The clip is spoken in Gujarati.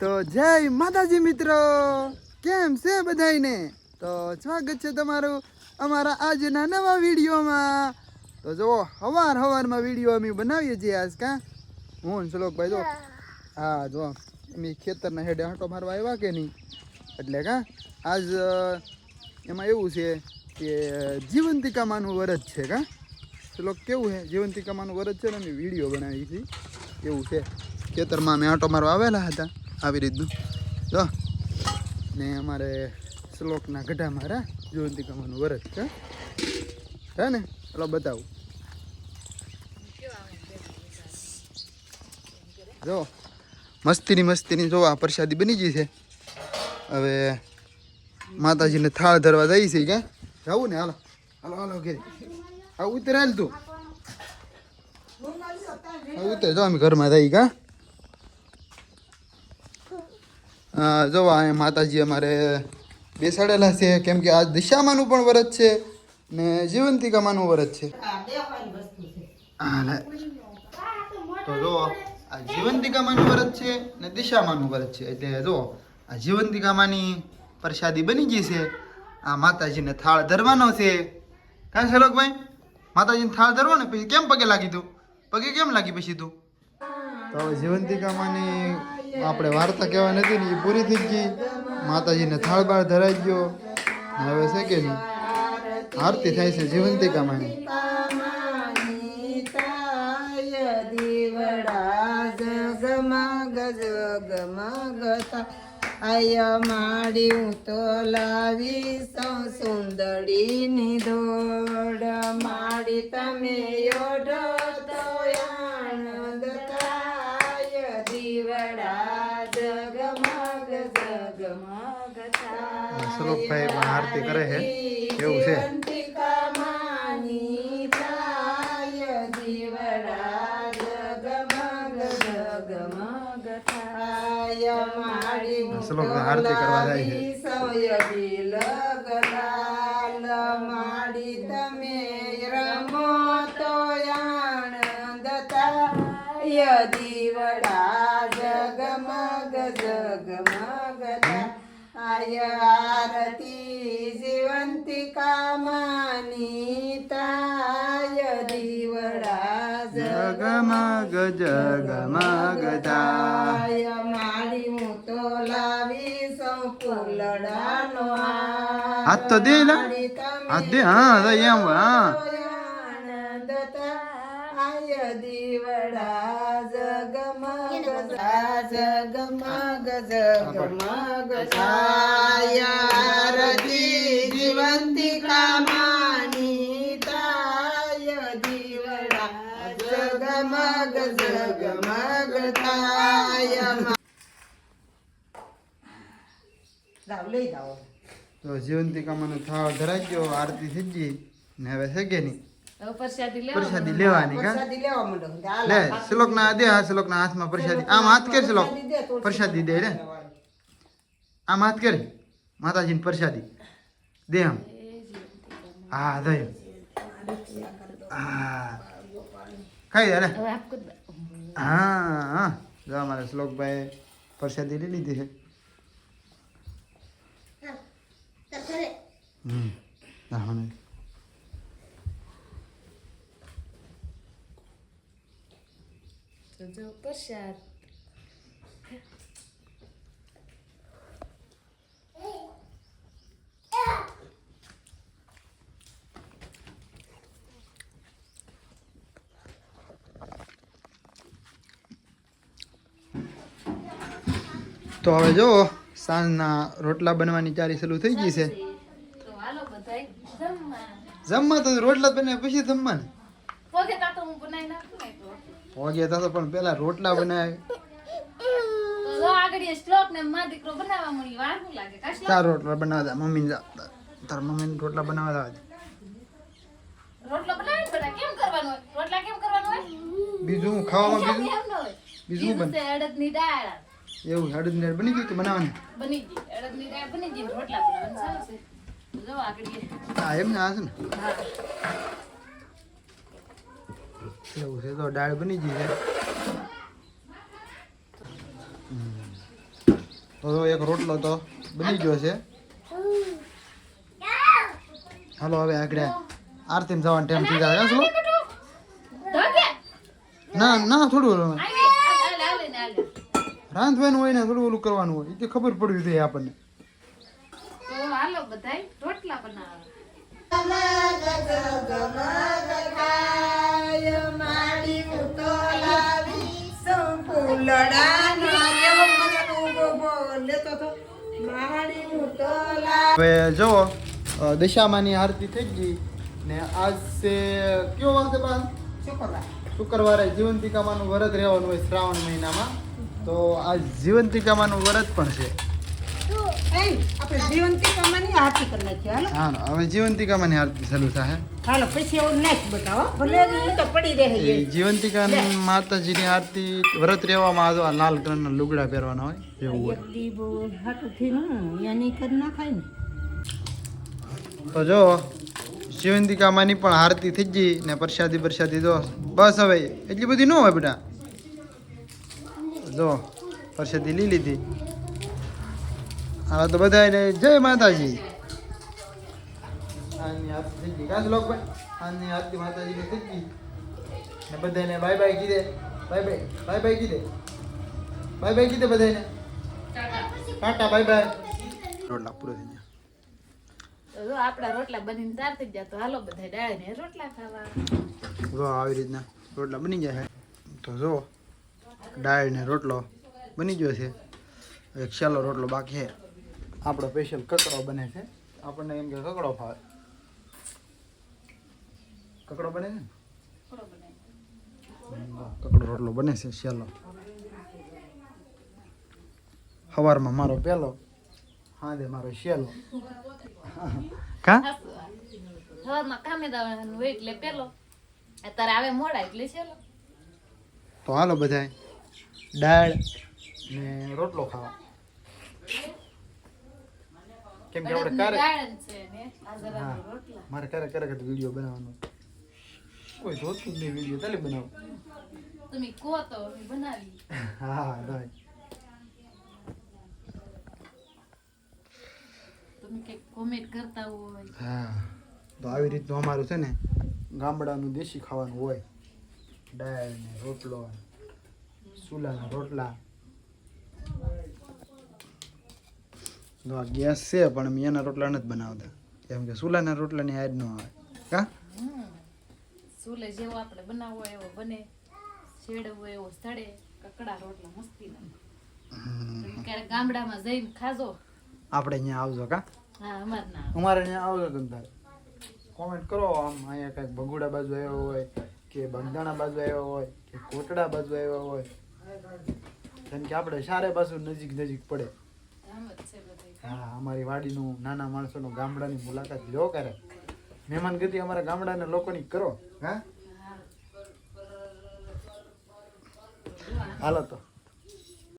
તો જય માતાજી મિત્રો! કેમ છે બધાયને? તો સ્વાગત છે તમારું અમારા આજના નવા વિડીયોમાં. તો જુઓ, હવાર હવારમાં વીડિયો અમે બનાવીએ છીએ આજ કા? હું શ્લોક શ્લોકભાઈ જો હા જો અમે ખેતરના હેડે આંટો મારવા આવ્યા કે નહીં? એટલે કા? આજ એમાં એવું છે કે જીવંતિકામાનું વરત છે કા? શ્લોક કેવું છે? જીવંતિકામાનું વરત છે ને અમે વીડિયો બનાવી છીએ. એવું છે. ખેતરમાં અમે આંટો મારવા આવેલા હતા. આવી રીતનું. જો. ને અમારે શ્લોકના ગઢામાં રા જીવંતિકામાનું વરસ છે. હે ને? ચલો બતાવું. જો. મસ્તીની મસ્તીની જો આ પ્રસાદી બની ગઈ છે. હવે માતાજીને થાળ ધરવા જઈ છે કે જવું ને? હાલો. હાલો હાલો, ઘેરી. આ ઉતર હાલ તું. ઉતરે. જો, અમે ઘરમાં જઈ કા હા અહીંયા માતાજી અમારે બેસાડેલા છે. કેમ કે આ દિશામાનું પણ વ્રત છે ને જીવંતિકામાનું વ્રત છે. તો જો આ જીવંતિકામાનું વ્રત છે ને દિશામાનું વ્રત છે. એટલે જો આ જીવંતિકામાની પ્રસાદી બની ગઈ છે. આ માતાજીને થાળ ધરવાનો છે. કાં શલોકભાઈ માતાજીને થાળ ધરવો ને પછી કેમ પગે લાગી તું? પગે કેમ લાગી પછી તું? તો જીવંતિકામાની આપણે વાર્તા કહેવા નથી ને એ પૂરી થઈ ગઈ. માતાજીને થાળ બાળ ધરાઈ ગયો. હવે છે કે નહીં? આરતી થાય છે જીવંતિકામાની. આય માડી હું તો લાવી સૌ સુંદરીની દોડ માડી તમે યોઢો તો આનંદ થાય દીવડા જગમગ જગમગ થાય શ્લોકભાઈ પણ આરતી કરે છે એવું છે જીવંતિકા માની થાય દીવડા જગમગ જગમગ થાય માડી શ્લોકભાઈ આરતી કરવા જાય છે. સૌય લગલાલ માડી તમે રમો તો આનંદ થાય દીવડા જગમગ જગમગ આય જગમગ જગમગ થાય મારી હું તો લાવી સૌ ફૂલડાનો હાથ તો દે. હાથ દે હા એમ હા આય દીવડા જગમગ જગમગ જગમગ છાય આરતી જીવંતિકા માની તાય દીવડા જગમગ જગમગ થાય જાવ લઈ જાઓ તો જીવંતિકામાનો થાળ ધરાઈ ગયો આરતી થઈ ગઈ ને હવે છે કે નહીં પ્રસાદી લેવા લેવાની કા? લે શ્લોક ના દે હા શ્લોક ના હાથમાં પ્રસાદી. આમ હાથ કર શ્લોક પ્રસાદી દે રે આમ હાથ કર. માતાજીની પ્રસાદી. દે આમ. હા દે. હા. ખાઈ દે. હા હા. જો અમારા શ્લોકભાઈ પ્રસાદી લઈ લીધી છે. હમ. હા મને તો જો પ્રસાદ તો હવે જો સાંજના રોટલા બનવાની ચારી શરૂ થઈ ગઈ છે. જમવા. તો રોટલા બને પછી જમવા પગે તો પણ પેલા રોટલા બનાવે? ચાર રોટલા બનાવતા મમ્મી તાર મમ્મીને રોટલા બનાવતા બીજું હું ખાવામાં બીજું એવું હળદ ને બની ગયું કે બનાવવાની? બની ગઈ. અડદની દાળ બની ગઈ રોટલા બનાવવાનું. ચાલુ જો આગળ હા એમ ને આ છે ને. હા. એવું છે. તો દાળ બની ગઈ છે. તો એક રોટલો તો બની ગયો છે. હાલો, હવે આગળ આરતીમાં જવાનું ટાઈમ થઈ જાય શું ના ના, થોડું રાંધવાનું હોય ને, થોડું ઓલું કરવાનું હોય. એ ખબર પડવી જોઈએ આપણને. હાલો, બધાય રોટલા બનાવો. હવે જુઓ દિશામાંની આરતી થઈ ગઈ ને આજ છે કયો વાર છે બા શુક્રવાર. શુક્રવારે જીવંતિકામાનું વ્રત રહેવાનું હોય શ્રાવણ મહિનામાં. તો આ જીવંતિકામાનું વ્રત પણ છે. આપણે જીવંતી આરતી કરી નાખીએ હાલો. હા હવે જીવંતિકામાંની આરતી ચાલુ થાય હાલો પછી એવું નાખ બતાવો. ભલે ઈ તો પડી રહે જીવંતિકા માતાજીની આરતી વ્રત રહેવામાં આ આ લાલ કલરના લુગડા પહેરવાના હોય એવું હોય. એક દી બહુ હાટું થયું એની કરી નાખાય ને. તો જો જીવંતિકામાંની પણ આરતી થઈ ગઈ ને પ્રસાદી પ્રસાદી જો. બસ હવે એટલી બધી ન હોય બેટા. જો પ્રસાદી લઈ લીધી. હવે તો બધાને જય માતાજી. આની આરતી માતાજીની થઈ ગઈ ને બધાને બાય બાય કીધે. બાય બાય બાય બાય કીધે. બાય બાય કીધે બધાને ટાટા બાય બાય રોટલા પૂરો થઈ ગયા. તો જો આપણા રોટલા બનીને તૈયાર થઈ ગયા તો હાલો બધાય ડાળીને રોટલા ખાવા. જો આવી રીતના રોટલા બની ગયા છે. તો જો દાળ ને રોટલો બની ગયો છે. એક છેલ્લો રોટલો બાકી છે. આપણો સ્પેશિયલ કકડો બને છે. આપણને એમ કે કકડો ફાવે. કકડો બને છે કકડો રોટલો બને છે છેલ્લો સવારમાં મારો પહેલો હાંજે મારો છેલ્લો કા? સવારમાં કામે હોય એટલે પેલો. અત્યારે આવે મોડા એટલે છેલ્લો તો હાલો બધાય. દાળ. ને રોટલો ખાવા. કેમ કે આપણે ક્યારેક મારે ક્યારેક ક્યારેક વીડિયો બનાવવાનો. કોઈ જોતું જ નહીં વીડિયો તાલે બનાવો. તમે કહો તો બનાવી હા હા તમે કે કોમેન્ટ કરતા હોય. હા. તો આવી રીતનું અમારું છે ને ગામડાનું દેશી ખાવાનું હોય. દાળ ને રોટલો ચૂલાના રોટલા. આ ગેસ છે પણ અમે એના રોટલા નથી બનાવતા. કેમ કે સુલાના રોટલાની હાડ ન આવે કા? સુલે જેવો આપણે બનાવવો એવો બને. શેડવો એવો સ્થળે. કકડા રોટલા મસ્તી ક્યારેક ગામડામાં જઈને ખાજો. આપણે અહીંયા આવજો કા? હા અમાર ના અમારે અહીંયા આવજો તમે તારે. કોમેન્ટ કરો આમ અહીંયા કંઈક ભગુડા બાજુ આવ્યો હોય કે બંધાણા બાજુ આવ્યો હોય કે કોટડા બાજુ આવ્યો હોય. કેમ કે આપણે સારે બાજુ નજીક નજીક પડે. હા, અમારી વાડીનું નાના માણસોનું ગામડાની મુલાકાત લો કરે મહેમાન ગતિ અમારા ગામડાના લોકોની કરો, હા? હાલો તો.